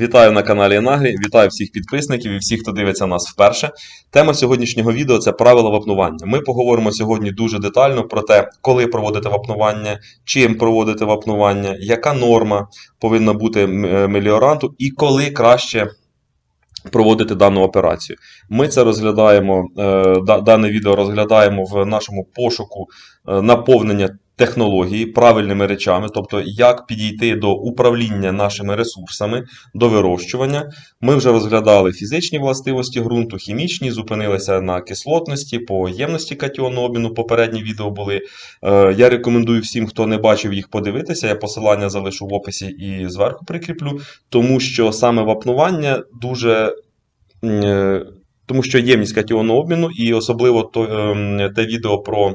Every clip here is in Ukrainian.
Вітаю на каналі Енагрі, вітаю всіх підписників і всіх, хто дивиться нас вперше. Тема сьогоднішнього відео це правила вапнування. Ми поговоримо сьогодні дуже детально про те, коли проводити вапнування, чим проводити вапнування, яка норма повинна бути е, меліоранту і коли краще проводити дану операцію. Ми це розглядаємо, е, дане відео розглядаємо в нашому пошуку е, наповнення технології правильними речами, тобто як підійти до управління нашими ресурсами, до вирощування. Ми вже розглядали фізичні властивості ґрунту, хімічні, зупинилися на кислотності, по ємності катіонного обміну. Попередні відео були. Е, Я рекомендую всім, хто не бачив їх, подивитися. Я посилання залишу в описі і зверху прикріплю, тому що саме вапнування дуже. е, Тому що ємність катіонного обміну, і особливо ем, те відео про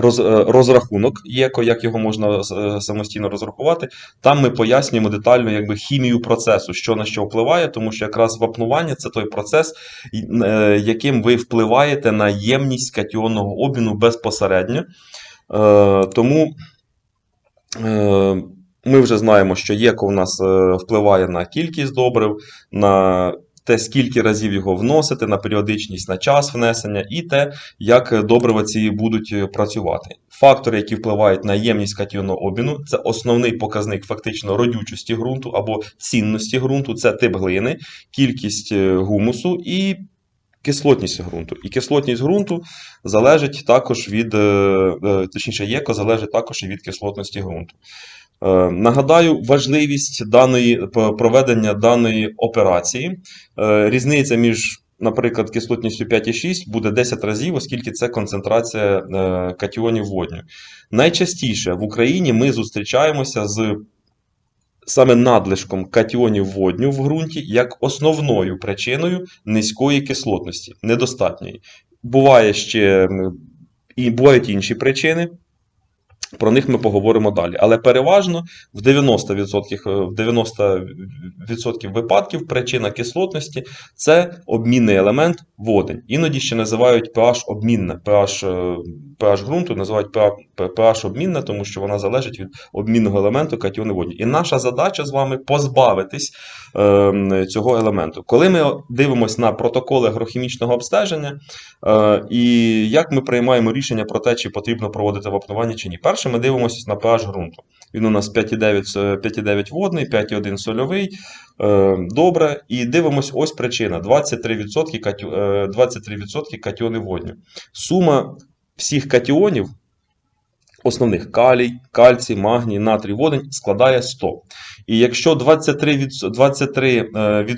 роз, е, розрахунок ЄКО, як його можна е, самостійно розрахувати. Там ми пояснюємо детально якби, хімію процесу, що на що впливає, тому що якраз вапнування це той процес, е, яким ви впливаєте на ємність катіонного обміну безпосередньо. Тому ми вже знаємо, що ЄКО у нас впливає на кількість добрив, на те, скільки разів його вносити, на періодичність, на час внесення, і те, як добрива ці будуть е, працювати. Фактори, які впливають на ємність катіонного обміну, це основний показник фактично родючості ґрунту або цінності ґрунту, це тип глини, кількість е, гумусу і кислотність ґрунту. І кислотність ґрунту залежить також від, е, е, точніше, ЄКО залежить також і від кислотності ґрунту. Е, Нагадаю, важливість даної проведення даної операції. Е, Різниця між, наприклад, кислотністю 5,6 буде 10 разів, оскільки це концентрація е, катіонів водню. Найчастіше в Україні ми зустрічаємося з саме надлишком катіонів водню в ґрунті як основною причиною низької кислотності, недостатньої. Буває ще і бувають інші причини. Про них ми поговоримо далі. Але переважно в 90%, е, в 90% випадків причина кислотності це обмінний елемент водень. Іноді ще називають pH обмінне. pH, е, pH ґрунту називають pH pH обмінне, тому що вона залежить від обмінного елементу катіони водні. І наша задача з вами позбавитись е, цього елементу. Коли ми дивимося на протоколи агрохімічного обстеження, е, і як ми приймаємо рішення про те, чи потрібно проводити вапнування чи ні. Перше, ми дивимося на pH ґрунту. Він у нас 5,9 5,9 водний, 5,1 сольовий. Е, Добре, і дивимось, ось причина: 23% катю, е, 23% катіони водню. Сума всіх катіонів, основних калій, кальцій, магній, натрій, водень складає 100. І якщо 23%, 23 е,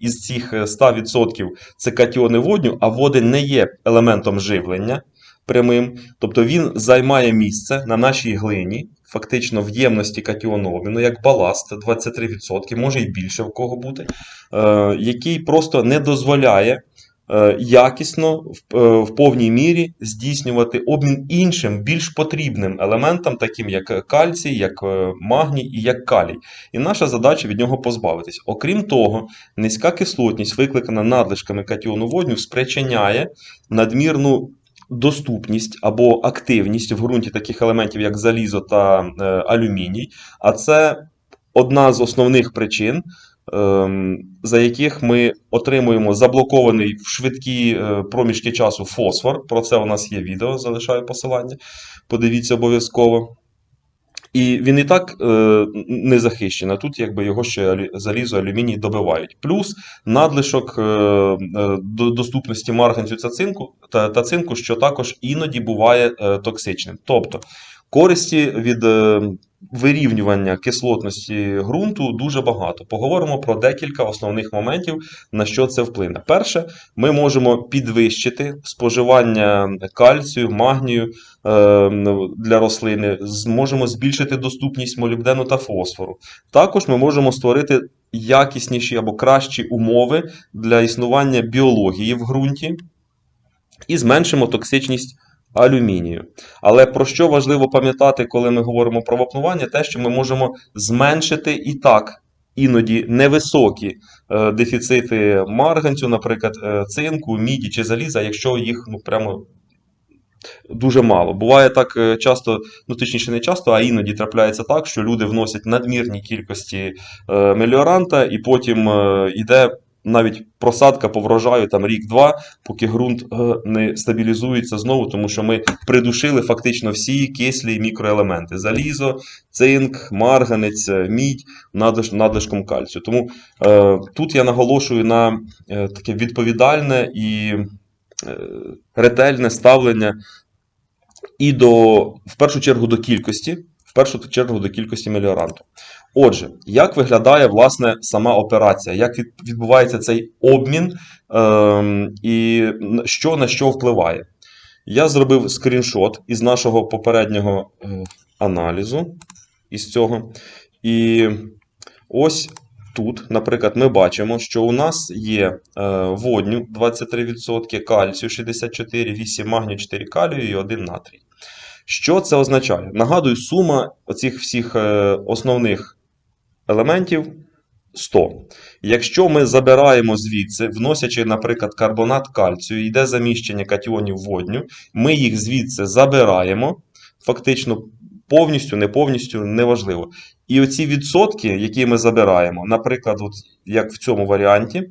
із цих е, 100% це катіони водню, а водень не є елементом живлення прямим, тобто він займає місце на нашій глині, фактично в ємності катіонного обміну, як баласт 23%, може і більше в кого бути, е, який просто не дозволяє е, якісно в, е, повній мірі здійснювати обмін іншим, більш потрібним елементам, таким як кальцій, як магній і як калій. І наша задача від нього позбавитись. Окрім того, низька кислотність, викликана надлишками катіону водню, спричиняє надмірну доступність або активність в ґрунті таких елементів, як залізо та е, алюміній. А це одна з основних причин, ем, за яких ми отримуємо заблокований в швидкі е, проміжки часу фосфор. Про це у нас є відео, залишаю посилання. Подивіться обов'язково. І він і так е, не захищений. Тут якби його ще залізо, алюміній добивають. Плюс надлишок е, е, до- доступності марганцю та цинку, та, та цинку, що також іноді буває е, токсичним. Тобто користі від е, вирівнювання кислотності ґрунту дуже багато. Поговоримо про декілька основних моментів, на що це вплине. Перше, ми можемо підвищити споживання кальцію, магнію е, для рослини, зможемо збільшити доступність молібдену та фосфору. Також ми можемо створити якісніші або кращі умови для існування біології в ґрунті і зменшимо токсичність алюмінію. Але про що важливо пам'ятати, коли ми говоримо про вапнування, те, що ми можемо зменшити і так іноді невисокі е, дефіцити марганцю, наприклад, е, цинку, міді чи заліза, якщо їх ну, прямо дуже мало. Буває так е, часто, ну точніше не часто, а іноді трапляється так, що люди вносять надмірні кількості меліоранта, і потім йде навіть просадка по врожаю там рік-два, поки ґрунт е, не стабілізується знову, тому що ми придушили фактично всі кислі мікроелементи: залізо, цинк, марганець, е, мідь надлиш- надлишком кальцію. Тому е, тут я наголошую на е, таке відповідальне і е, ретельне ставлення і до, в першу чергу до кількості, в першу чергу до кількості меліоранту. Отже, як виглядає власне сама операція, як відбувається цей обмін ем, і що на що впливає? Я зробив скріншот із нашого попереднього е, аналізу із цього. І ось тут, наприклад, ми бачимо, що у нас є е, водню 23%, кальцію 64%, 8 магнію, 4 калію і 1 натрій. Що це означає? Нагадую, сума оцих всіх е, основних елементів 100. Якщо ми забираємо звідси, вносячи, наприклад, карбонат кальцію, йде заміщення катіонів водню, ми їх звідси забираємо, фактично повністю, не повністю, неважливо. І оці відсотки, які ми забираємо, наприклад, от як в цьому варіанті,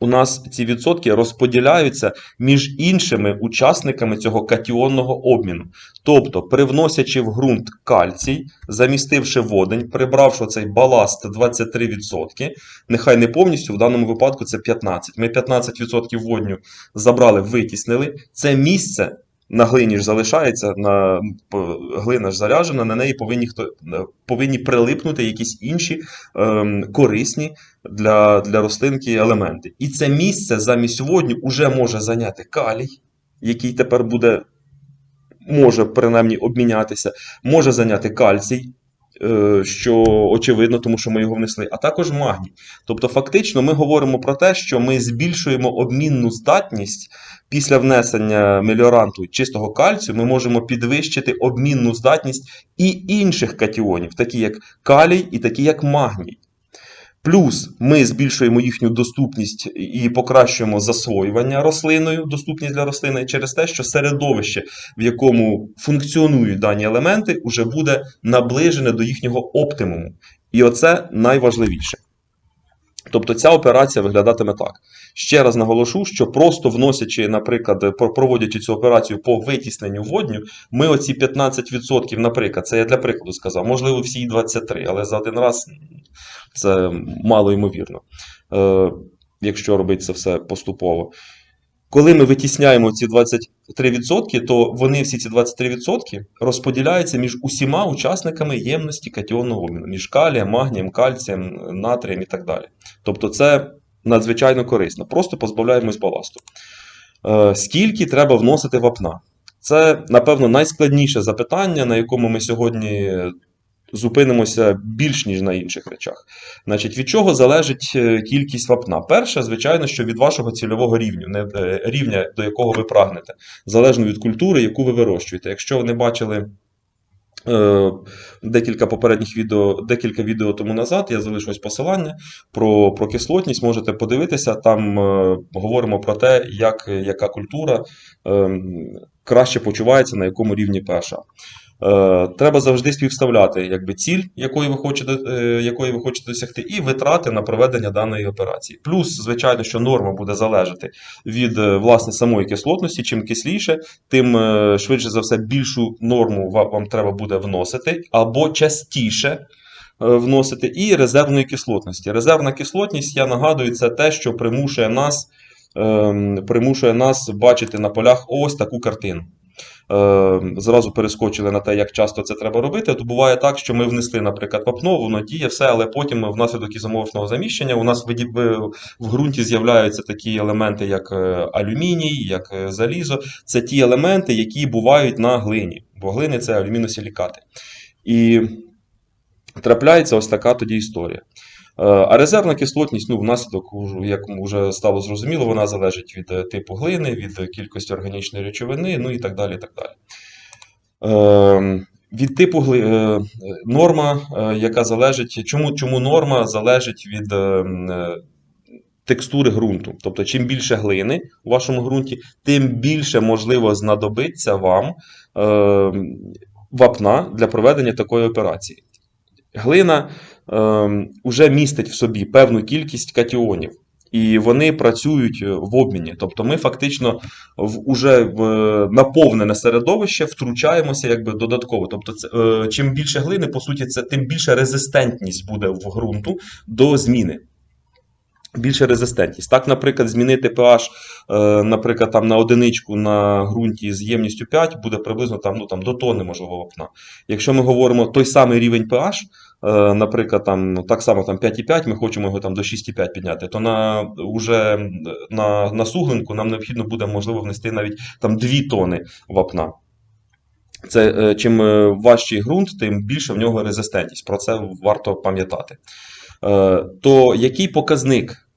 у нас ці відсотки розподіляються між іншими учасниками цього катіонного обміну. Тобто, привносячи в ґрунт кальцій, замістивши водень, прибравши цей баласт 23%, нехай не повністю, в даному випадку це 15%. Ми 15% водню забрали, витіснили. Це місце на глині ж залишається, на, глина ж заряджена, на неї повинні, хто, е, повинні прилипнути якісь інші ем, корисні для, для рослинки елементи. І це місце замість водню уже може зайняти калій, який тепер буде, може принаймні обмінятися, може зайняти кальцій, що очевидно, тому що ми його внесли, а також магній. Тобто, фактично, ми говоримо про те, що ми збільшуємо обмінну здатність після внесення меліоранту чистого кальцію, ми можемо підвищити обмінну здатність і інших катіонів, такі як калій і такі як магній. Плюс ми збільшуємо їхню доступність і покращуємо засвоювання рослиною, доступність для рослини через те, що середовище, в якому функціонують дані елементи, уже буде наближене до їхнього оптимуму. І оце найважливіше. Тобто ця операція виглядатиме так. Ще раз наголошу, що просто вносячи, наприклад, проводячи цю операцію по витісненню водню, ми оці 15%, наприклад, це я для прикладу сказав, можливо, всі й 23%, але за один раз це мало ймовірно, е, якщо робити це все поступово. Коли ми витісняємо ці 23%, то вони всі ці 23% розподіляються між усіма учасниками ємності катіонного обміну, між калієм, магнієм, кальцієм, натрієм і так далі. Тобто це надзвичайно корисно. Просто позбавляємось баласту. Е, Скільки треба вносити вапна? Це, напевно, найскладніше запитання, на якому ми сьогодні зупинимося більш ніж на інших речах. Значить, від чого залежить е, кількість вапна? Перше, звичайно, що від вашого цільового рівня, е, рівня, до якого ви прагнете, залежно від культури, яку ви вирощуєте. Якщо ви не бачили. е, Декілька попередніх відео, декілька відео тому назад я залишу ось посилання про, про кислотність. Можете подивитися. Там е, говоримо про те, як, яка культура е, краще почувається, на якому рівні перша. Е, треба завжди співставляти якби, ціль, якої ви, хочете, е, якої ви хочете досягти, і витрати на проведення даної операції. Плюс, звичайно, що норма буде залежати від е, власне самої кислотності. Чим кисліше, тим швидше за все більшу норму вам треба буде вносити, або частіше вносити, і резервної кислотності. Резервна кислотність, я нагадую, це те, що примушує нас, ем, примушує нас бачити на полях ось таку картину. Е, Зразу перескочили на те, як часто це треба робити. То буває так, що ми внесли, наприклад, вапно, воно діє все, але потім внаслідок ізоморфного заміщення у нас в, ґрунті з'являються такі елементи, як е, алюміній, як е, залізо. Це ті елементи, які бувають на глині, бо глини це алюміносилікати. І трапляється ось така тоді історія. Е, А резервна кислотність, ну, внаслідок, як вже стало зрозуміло, вона залежить від е, типу глини, від е, кількості органічної речовини, ну і так далі. Так далі. Е, Від типу гли... норма, яка залежить. Чому, чому норма залежить від е, м, е, текстури ґрунту. Тобто, чим більше глини у вашому ґрунті, тим більше можливо знадобиться вам е, вапна для проведення такої операції. Глина вже містить в собі певну кількість катіонів. І вони працюють е, в обміні. Тобто ми фактично в уже в е, наповнене середовище втручаємося якби додатково. Тобто, це, е, чим більше глини, по суті, це тим більше резистентність буде в ґрунту до зміни. Більше резистентність. Так, наприклад, змінити pH, наприклад, там на одиничку на ґрунті з ємністю 5 буде приблизно там, ну, там, до тонни, можливо, вапна. Якщо ми говоримо той самий рівень pH, наприклад, там, ну, так само там 5,5, ми хочемо його там до 6,5 підняти, то на, уже на, на суглинку нам необхідно буде, можливо, внести навіть там 2 тони вапна. Це е, чим е, важчий ґрунт, тим більше в нього резистентність. Про це варто пам'ятати. Е, То який показник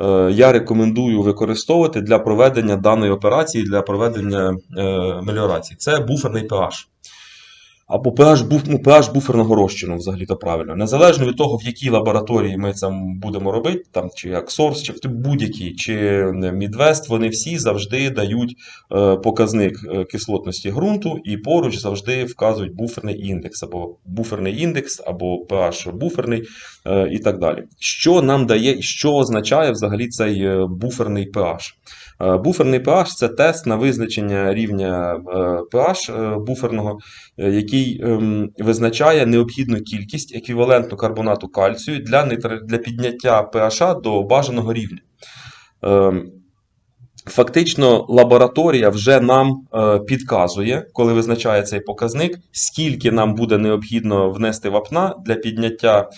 е, я рекомендую використовувати для проведення даної операції, для проведення е, меліорації? Це буферний pH. Або pH, буф, ну, pH буферного розчину, взагалі то правильно. Незалежно від того, в якій лабораторії ми це будемо робити, там, чи як Source, чи будь-якій, чи Midwest, вони всі завжди дають е, показник е, кислотності ґрунту і поруч завжди вказують буферний індекс, або буферний індекс, або pH буферний е, і так далі. Що нам дає, що означає взагалі цей е, буферний pH? Е, Буферний pH це тест на визначення рівня е, pH е, буферного, який ем, визначає необхідну кількість еквівалентну карбонату кальцію для, для підняття pH до бажаного рівня. Ем, Фактично, лабораторія вже нам підказує, коли визначає цей показник, скільки нам буде необхідно внести вапна для підняття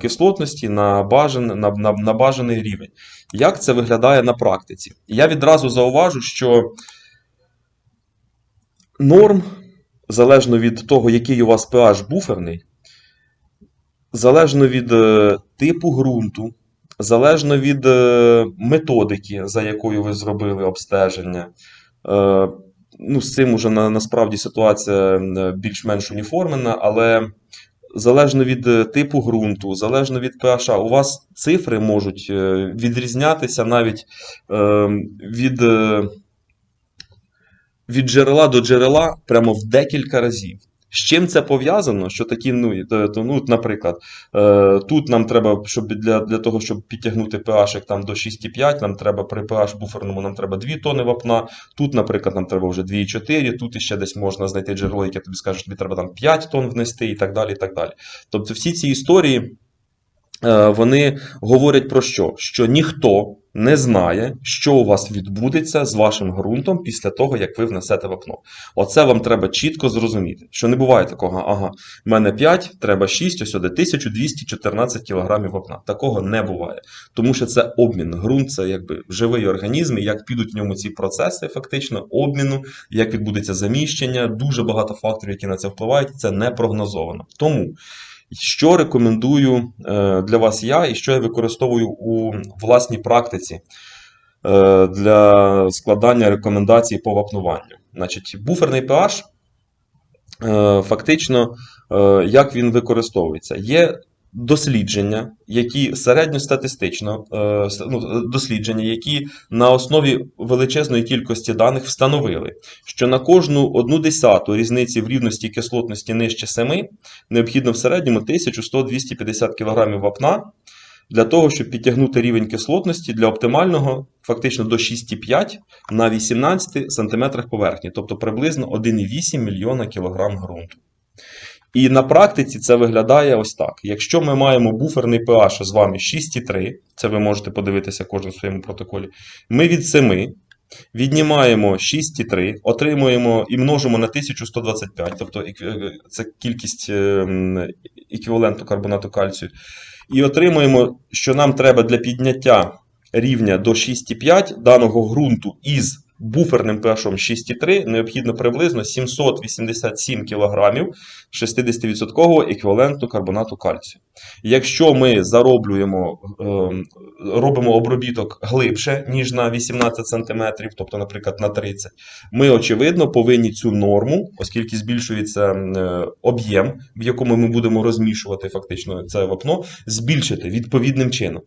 кислотності на, бажан, на, на, на бажаний рівень. Як це виглядає на практиці? Я відразу зауважу, що норм, залежно від того, який у вас pH буферний, залежно від е, типу ґрунту, залежно від е, методики, за якою ви зробили обстеження. Е, ну, з цим уже на, насправді ситуація е, більш-менш уніформена, але залежно від е, типу ґрунту, залежно від pH, у вас цифри можуть е, відрізнятися навіть е, від, е, від джерела до джерела прямо в декілька разів. З чим це пов'язано? Що такі, ну, то, то, ну, наприклад, е, тут нам треба, щоб для, для того, щоб підтягнути pH там до 6,5, нам треба при pH буферному нам треба 2 тони вапна. Тут, наприклад, нам треба вже 2,4, тут іще десь можна знайти джерело, яке тобі скаже, що тобі треба там 5 тонн внести і так далі. і так далі. Тобто всі ці історії. Е, Вони говорять про що? Що ніхто не знає, що у вас відбудеться з вашим ґрунтом після того, як ви внесете вапно. Оце вам треба чітко зрозуміти, що не буває такого, ага, в мене 5, треба 6, ось сюди 1214 кг вапна. Такого не буває. Тому що це обмін. Ґрунт це якби живий організм, і як підуть в ньому ці процеси, фактично, обміну, як відбудеться заміщення, дуже багато факторів, які на це впливають, це не прогнозовано. Тому. Що рекомендую е, для вас я і що я використовую у власній практиці е, для складання рекомендацій по вапнуванню? Значить, буферний pH, е, фактично, як він використовується? Є дослідження, які середньостатистично е, ну, дослідження, які на основі величезної кількості даних встановили, що на кожну одну десяту різниці в рівності кислотності нижче 7 необхідно в середньому 1100-250 кг вапна для того, щоб підтягнути рівень кислотності для оптимального фактично до 6,5 на 18 см поверхні, тобто приблизно 1,8 мільйона кілограм ґрунту. І на практиці це виглядає ось так. Якщо ми маємо буферний pH з вами 6,3, це ви можете подивитися кожен в своєму протоколі, ми від 7 віднімаємо 6,3, отримуємо і множимо на 1125, тобто е, це кількість е, еквіваленту карбонату кальцію. І отримуємо, що нам треба для підняття рівня до 6,5 даного ґрунту із буферним pH 6,3 необхідно приблизно 787 кг 60% еквіваленту карбонату кальцію. Якщо ми зароблюємо, ем, робимо обробіток глибше, ніж на 18 см, тобто, наприклад, на 30, ми, очевидно, повинні цю норму, оскільки збільшується е, об'єм, в якому ми будемо розмішувати фактично це вапно, збільшити відповідним чином.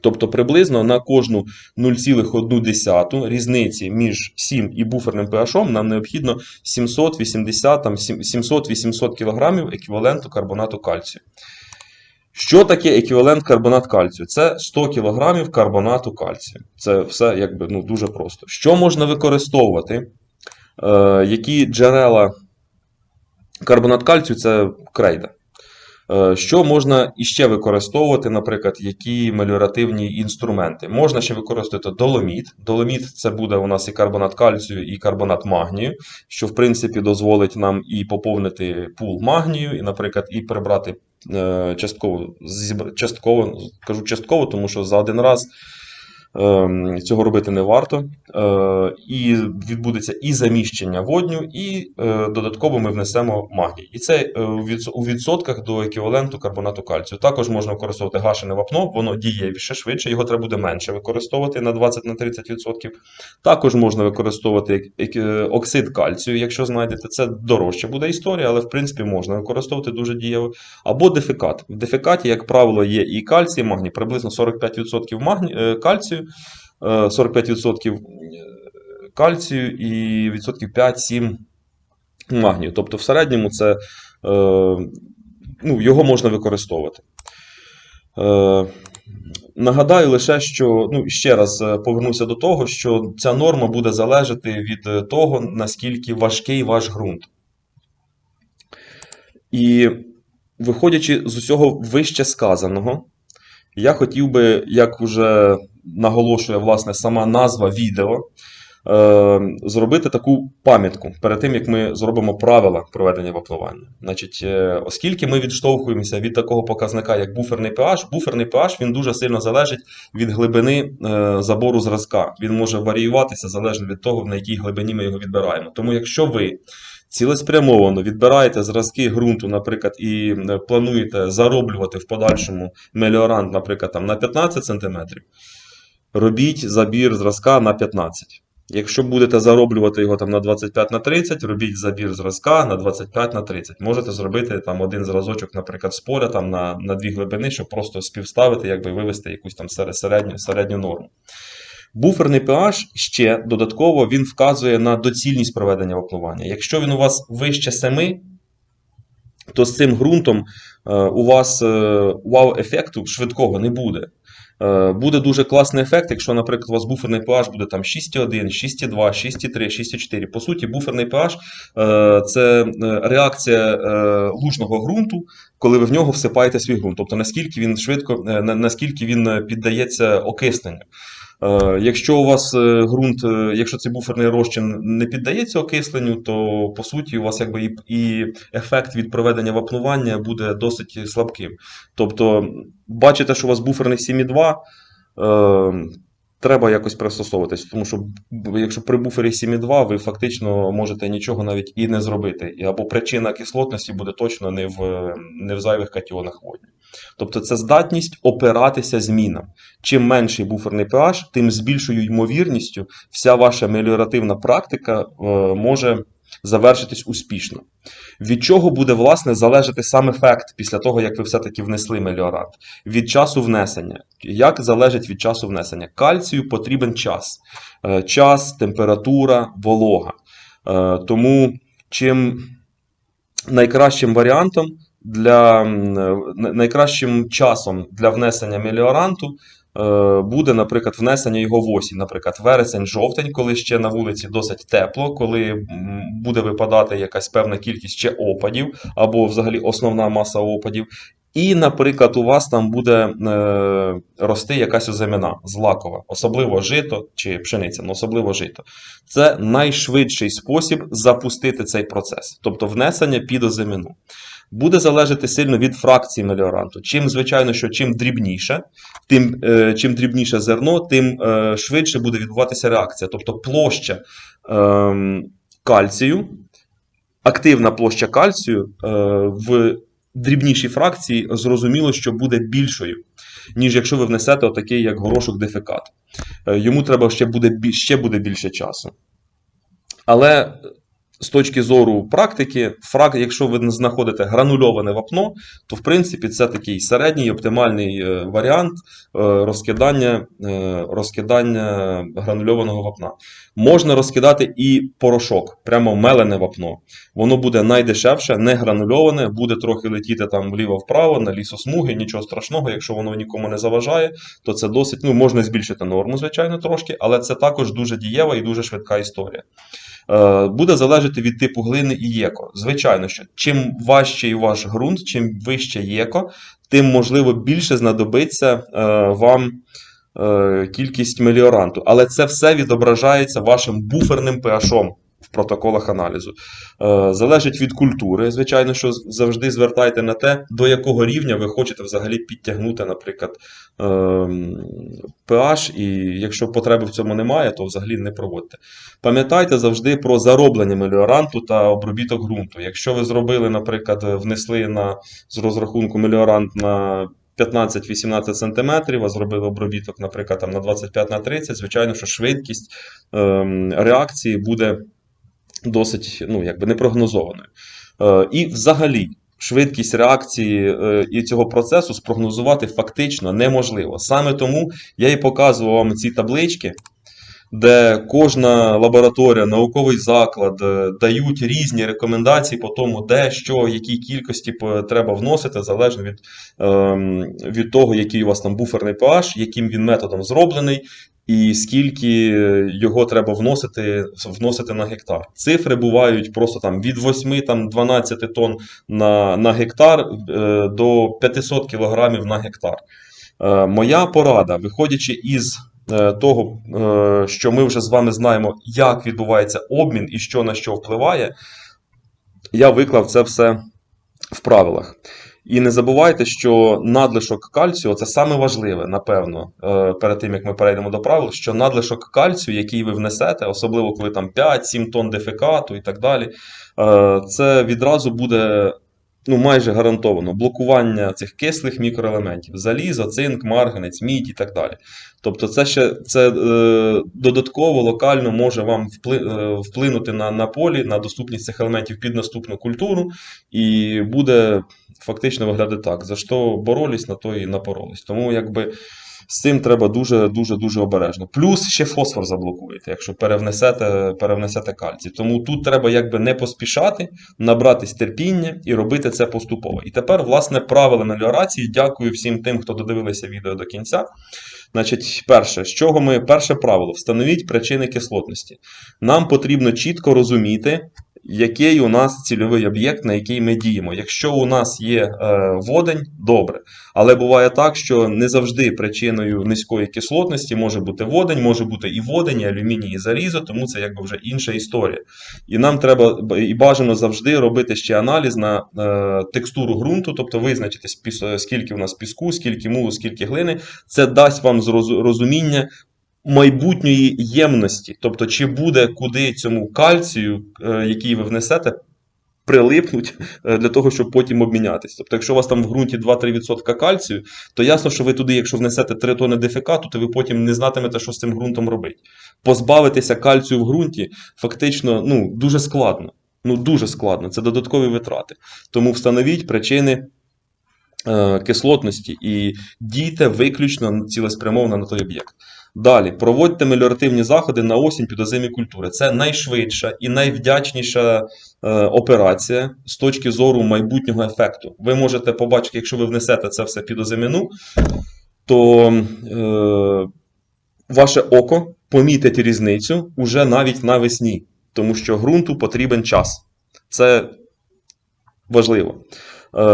Тобто приблизно на кожну 0,1 різниці між 7 і буферним pH нам необхідно 780 там, 700-800 кг еквіваленту карбонату кальцію. Що таке еквівалент карбонат кальцію? Це 100 кг карбонату кальцію. Це все якби ну, дуже просто. Що можна використовувати? Е, які джерела карбонат кальцію це крейда. Е, Що можна іще використовувати, наприклад, які меліоративні інструменти? Можна ще використовувати доломіт. Доломіт це буде у нас і карбонат кальцію, і карбонат магнію, що в принципі дозволить нам і поповнити пул магнію, і, наприклад, і прибрати е, частково, частково, кажу частково, тому що за один раз. Ем, Цього робити не варто. Е, І відбудеться і заміщення водню, і е, додатково ми внесемо магній. І це е, у відсотках до еквіваленту карбонату кальцію. Також можна використовувати гашене вапно, воно дієвіше, швидше, його треба буде менше використовувати на 20-30%. Також можна використовувати оксид кальцію, якщо знайдете. Це дорожче буде історія, але в принципі можна використовувати дуже дієво. Або дефекат. В дефекаті, як правило, є і кальцій, і магній, приблизно 45% магні... е, кальцію, е, 45% кальцію і відсотків 5-7 магнію. Тобто, в середньому це, е, ну, його можна використовувати. Е, Нагадаю лише, що ну, ще раз е, повернуся до того, що ця норма буде залежати від того, наскільки важкий ваш ґрунт. І виходячи з усього вище сказаного, я хотів би, як вже наголошує власне сама назва відео, е, зробити таку пам'ятку перед тим, як ми зробимо правила проведення вапнування. Значить, е, оскільки ми відштовхуємося від такого показника, як буферний pH, буферний pH він дуже сильно залежить від глибини е, забору зразка. Він може варіюватися залежно від того, на якій глибині ми його відбираємо. Тому, якщо ви цілеспрямовано відбираєте зразки ґрунту, наприклад, і е, плануєте зароблювати в подальшому меліорант, наприклад, там, на 15 см, робіть забір зразка на 15 Якщо будете зароблювати його там на 25 на 30, робіть забір зразка на 25 на 30. Можете зробити там один зразочок, наприклад, з поля там на, на дві глибини, щоб просто співставити, якби вивести якусь там середню, середню норму. Буферний pH ще додатково він вказує на доцільність проведення вапнування. Якщо він у вас вище 7, то з цим ґрунтом е, у вас е, вау-ефекту швидкого не буде. Е, Буде дуже класний ефект, якщо, наприклад, у вас буферний pH буде там 6,1, 6,2, 6,3, 6,4. По суті, буферний pH це реакція лужного ґрунту, коли ви в нього всипаєте свій ґрунт. Тобто наскільки він швидко, наскільки він піддається окисленню. Е, Якщо у вас е, ґрунт, е, якщо цей буферний розчин не піддається окисленню, то по суті у вас якби і, ефект від проведення вапнування буде досить слабким. Тобто, бачите, що у вас буферний 7,2, е, треба якось пристосовуватись, тому що якщо при буфері 7,2, ви фактично можете нічого навіть і не зробити. Або причина кислотності буде точно не в, не в зайвих катіонах водні. Тобто це здатність опиратися змінам. Чим менший буферний pH, тим з більшою ймовірністю вся ваша меліоративна практика е, може завершитись успішно. Від чого буде власне залежати сам ефект після того, як ви все-таки внесли меліорант? Від часу внесення. Як залежить від часу внесення? Кальцію потрібен час. Е, Час, температура, волога. Е, Тому чим найкращим варіантом для е, на- найкращим часом для внесення меліоранту буде, наприклад, внесення його в осінь, наприклад, вересень-жовтень, коли ще на вулиці досить тепло, коли буде випадати якась певна кількість ще опадів, або взагалі основна маса опадів. І, наприклад, у вас там буде е, рости якась озимина злакова, особливо жито чи пшениця, ну особливо жито. Це найшвидший спосіб запустити цей процес, тобто внесення під озимину. Буде залежати сильно від фракції меліоранту. Чим, звичайно, що чим дрібніше, тим е, чим дрібніше зерно, тим е, швидше буде відбуватися реакція. Тобто площа е, кальцію, активна площа кальцію е, в дрібнішій фракції зрозуміло, що буде більшою, ніж якщо ви внесете отакий, як горошок дефекат. Е, йому треба ще буде, ще буде більше часу. Але з точки зору практики, фрак, якщо ви знаходите гранульоване вапно, то в принципі це такий середній оптимальний е, варіант е, розкидання, е, розкидання гранульованого вапна. Можна розкидати і порошок, прямо мелене вапно. Воно буде найдешевше, не гранульоване, буде трохи летіти там вліво-вправо, на лісосмуги, нічого страшного, якщо воно нікому не заважає, то це досить, ну, можна збільшити норму, звичайно, трошки, але це також дуже дієва і дуже швидка історія. Е, Буде залежати від типу глини і єко. Звичайно, що чим важчий ваш ґрунт, чим вище єко, тим, можливо, більше знадобиться е, вам е, кількість меліоранту. Але це все відображається вашим буферним pH в протоколах аналізу. Е, Залежить від культури, звичайно, що завжди звертайте на те, до якого рівня ви хочете взагалі підтягнути, наприклад, ем, pH, і якщо потреби в цьому немає, то взагалі не проводьте. Пам'ятайте завжди про зароблення меліоранту та обробіток ґрунту. Якщо ви зробили, наприклад, внесли на, з розрахунку меліорант на 15-18 см, а зробили обробіток, наприклад, там, на 25 на 30 звичайно, що швидкість ем, реакції буде досить ну, якби непрогнозованою. Е, і взагалі. Швидкість реакції е, і цього процесу спрогнозувати фактично неможливо. Саме тому я і показував вам ці таблички, де кожна лабораторія, науковий заклад е, дають різні рекомендації по тому, де, що, які кількості треба вносити, залежно від, ем, від того, який у вас там буферний pH, яким він методом зроблений, і скільки його треба вносити, вносити на гектар. Цифри бувають просто там від 8 там, 12 тонн на, на гектар е, до 500 кг на гектар. Е, Моя порада, виходячи із е, того, що ми вже з вами знаємо, як відбувається обмін і що на що впливає, я виклав це все в правилах. І не забувайте, що надлишок кальцію це саме важливе, напевно, е, перед тим як ми перейдемо до правил, що надлишок кальцію, який ви внесете, особливо коли там 5-7 тонн дефекату і так далі, е, це відразу буде ну, майже гарантовано блокування цих кислих мікроелементів: залізо, цинк, марганець, мідь і так далі. Тобто, це ще це е, додатково локально може вам впли- е, вплинути на, на полі, на доступність цих елементів під наступну культуру, і буде фактично виглядати так: за що боролись, на то і напоролись. Тому якби. З цим треба дуже дуже дуже обережно. Плюс ще фосфор заблокуєте, якщо перевнесете, перевнесете кальцій. Тому тут треба якби не поспішати, набратись терпіння і робити це поступово. І тепер, власне, правила меліорації. Дякую всім тим, хто додивилися відео до кінця. Значить, перше, з чого ми перше правило: встановіть причини кислотності. Нам потрібно чітко розуміти, який у нас цільовий об'єкт, на який ми діємо. Якщо у нас є е, водень, добре. Але буває так, що не завжди причиною низької кислотності може бути водень, може бути і водень, і алюміній, і залізо, тому це якби вже інша історія. І нам треба і бажано завжди робити ще аналіз на е, текстуру ґрунту, тобто визначити, спіс- скільки у нас піску, скільки мулу, скільки глини. Це дасть вам розуміння майбутньої ємності, тобто, чи буде куди цьому кальцію, е, який ви внесете, прилипнуть е, для того, щоб потім обмінятися. Тобто, якщо у вас там в ґрунті 2-3% кальцію, то ясно, що ви туди, якщо внесете 3 тони дефекату, то ви потім не знатимете, що з цим ґрунтом робити. Позбавитися кальцію в ґрунті фактично ну, дуже складно. Ну, дуже складно, це додаткові витрати. Тому встановіть причини е, кислотності і дійте виключно цілеспрямовано на той об'єкт. Далі, проводьте меліоративні заходи на осінь під озимі культури. Це найшвидша і найвдячніша е, операція з точки зору майбутнього ефекту. Ви можете побачити, якщо ви внесете це все під озимину, то е, ваше око помітить різницю уже навіть навесні, тому що ґрунту потрібен час. Це важливо. Е,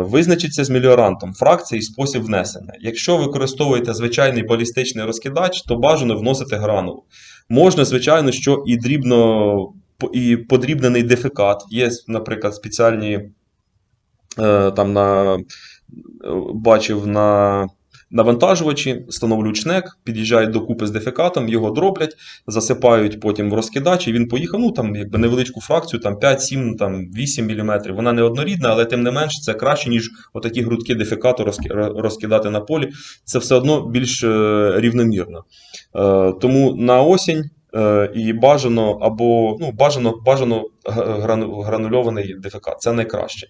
визначіться з меліорантом, фракції і спосіб внесення. Якщо використовуєте звичайний балістичний розкидач, то бажано вносити гранулу. Можна, звичайно, що і дрібно і подрібнений дефекат. Є, наприклад, спеціальні е, там на е, бачив на навантажувачі, встановлюють шнек, під'їжджають до купи з дефекатом, його дроблять, засипають потім в розкидач, і він поїхав. Ну там якби невеличку фракцію, там 5, 7, там 8 мм. Вона не однорідна, але тим не менше це краще, ніж отакі грудки дефекату розкидати на полі. Це все одно більш е, рівномірно. Е, Тому на осінь е, і бажано або ну, бажано, бажано грану- гранульований ДФК. Це найкраще.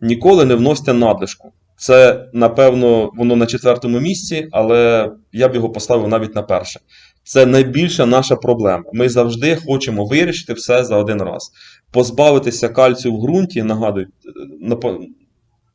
Ніколи не вносьте надлишку. Це, напевно, воно на четвертому місці, але я б його поставив навіть на перше. Це найбільша наша проблема. Ми завжди хочемо вирішити все за один раз. Позбавитися кальцію в ґрунті, нагадую, е,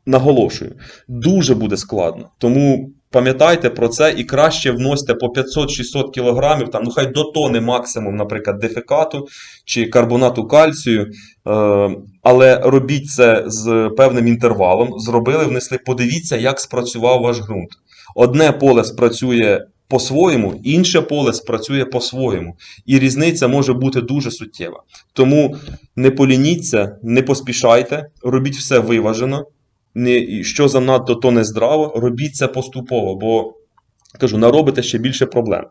наголошую, дуже буде складно. Тому пам'ятайте про це і краще вносьте по 500-600 кілограмів, там, ну хай до тони максимум, наприклад, дефекату чи карбонату кальцію. Е, але робіть це з певним інтервалом. Зробили, внесли. Подивіться, як спрацював ваш ґрунт. Одне поле спрацює по-своєму, інше поле спрацює по-своєму. І різниця може бути дуже суттєва. Тому не полініться, не поспішайте, робіть все виважено. Не, що занадто, то не здраво, робіть це поступово, бо кажу, наробите ще більше проблем.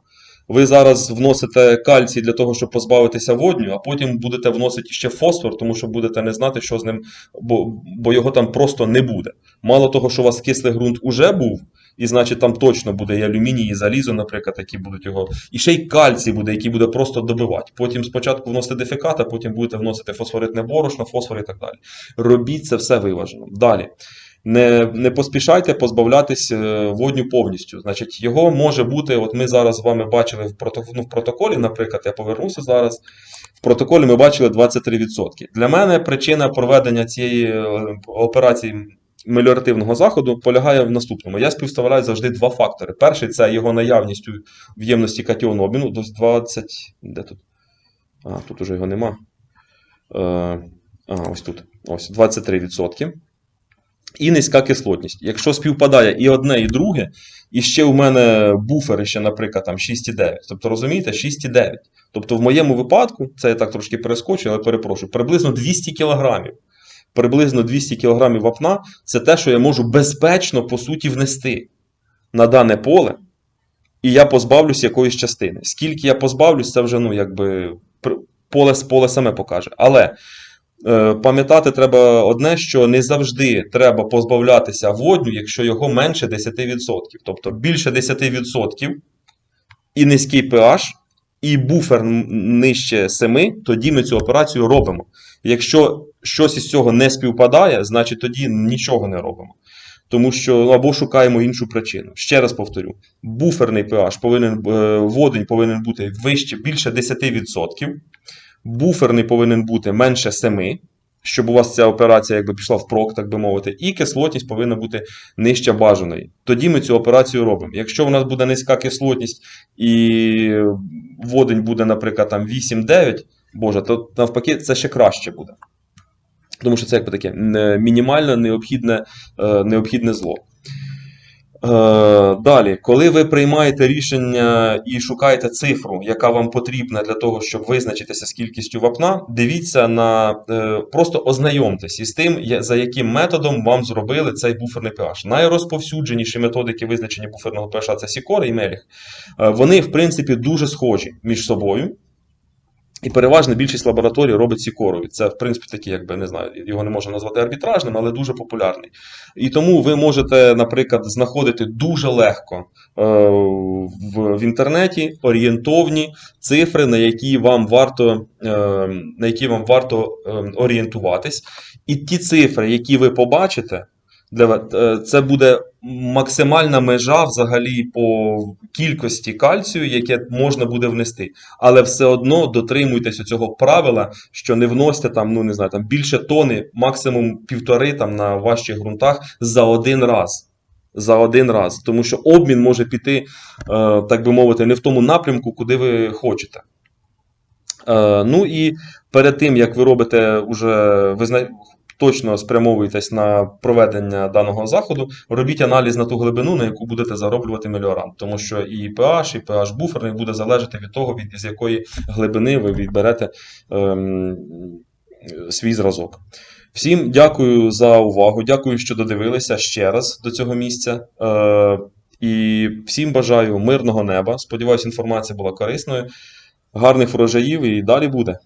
Ви зараз вносите кальцій для того, щоб позбавитися водню, а потім будете вносити ще фосфор, тому що будете не знати, що з ним, бо, бо його там просто не буде. Мало того, що у вас кислий ґрунт уже був, і значить там точно буде і алюміній, і залізо, наприклад, які будуть його. І ще й кальцій буде, який буде просто добивати. Потім спочатку вносите дефекат, а потім будете вносити фосфоритне борошно, фосфор і так далі. Робіть це все виважено. Далі. Не, не поспішайте позбавлятись е, водню повністю. Значить, його може бути, от ми зараз з вами бачили в, прото, ну, в протоколі, наприклад, я повернуся зараз. В протоколі ми бачили 23%. Для мене причина проведення цієї е, операції меліоративного заходу полягає в наступному. Я співставляю завжди два фактори. Перший це його наявність у ємності катіону обміну, десь 20. Де тут? А, тут уже його нема. Е, а, ось тут. Ось 23%. І низька кислотність. Якщо співпадає і одне, і друге, і ще у мене буфери ще, наприклад, там 6,9. Тобто, розумієте, 6,9. Тобто, в моєму випадку, це я так трошки перескочу, але перепрошую, приблизно 200 кілограмів. Приблизно 200 кілограмів вапна це те, що я можу безпечно, по суті, внести на дане поле, і я позбавлюсь якоїсь частини. Скільки я позбавлюсь, це вже ну, якби поле, поле саме покаже. Але Е, Пам'ятати треба одне, що не завжди треба позбавлятися водню, якщо його менше 10%. Тобто більше 10% і низький pH, і буфер нижче 7, тоді ми цю операцію робимо. Якщо щось із цього не співпадає, значить тоді нічого не робимо. Тому що ну, або шукаємо іншу причину. Ще раз повторю: буферний pH повинен, е, водень повинен бути вище більше 10%. Буферний повинен бути менше 7, щоб у вас ця операція якби пішла впрок, так би мовити, і кислотність повинна бути нижче бажаної. Тоді ми цю операцію робимо. Якщо у нас буде низька кислотність і водень буде, наприклад, там 8-9, боже, то навпаки це ще краще буде. Тому що це якби таке не- мінімальне необхідне, е, необхідне зло. Е, Далі, коли ви приймаєте рішення і шукаєте цифру, яка вам потрібна для того, щоб визначитися з кількістю вапна, дивіться на е, просто ознайомтесь із тим, за яким методом вам зробили цей буферний pH. Найрозповсюдженіші методики визначення буферного pH це Сікор і Меліх. Е, Вони, в принципі, дуже схожі між собою. І переважна більшість лабораторій робить сікорові. Це, в принципі, такий, якби не знаю, його не можна назвати арбітражним, але дуже популярний. І тому ви можете, наприклад, знаходити дуже легко е, в, інтернеті орієнтовні цифри, на які вам варто, е, на які вам варто е, орієнтуватись. І ті цифри, які ви побачите, для, е, це буде максимальна межа взагалі по кількості кальцію, яке можна буде внести. Але все одно дотримуйтеся цього правила, що не вносьте там, ну не знаю, там більше тони, максимум півтори там на ваших ґрунтах за один раз. За один раз. Тому що обмін може піти, е, так би мовити, не в тому напрямку, куди ви хочете. Е, ну і перед тим, як ви робите уже визна... точно спрямовуєтесь на проведення даного заходу, робіть аналіз на ту глибину, на яку будете зароблювати меліорант. Тому що і pH, і pH буферний буде залежати від того, від з якої глибини ви відберете ем, свій зразок. Всім дякую за увагу. Дякую, що додивилися ще раз до цього місця. Е, і всім бажаю мирного неба. Сподіваюсь, інформація була корисною. Гарних врожаїв і далі буде.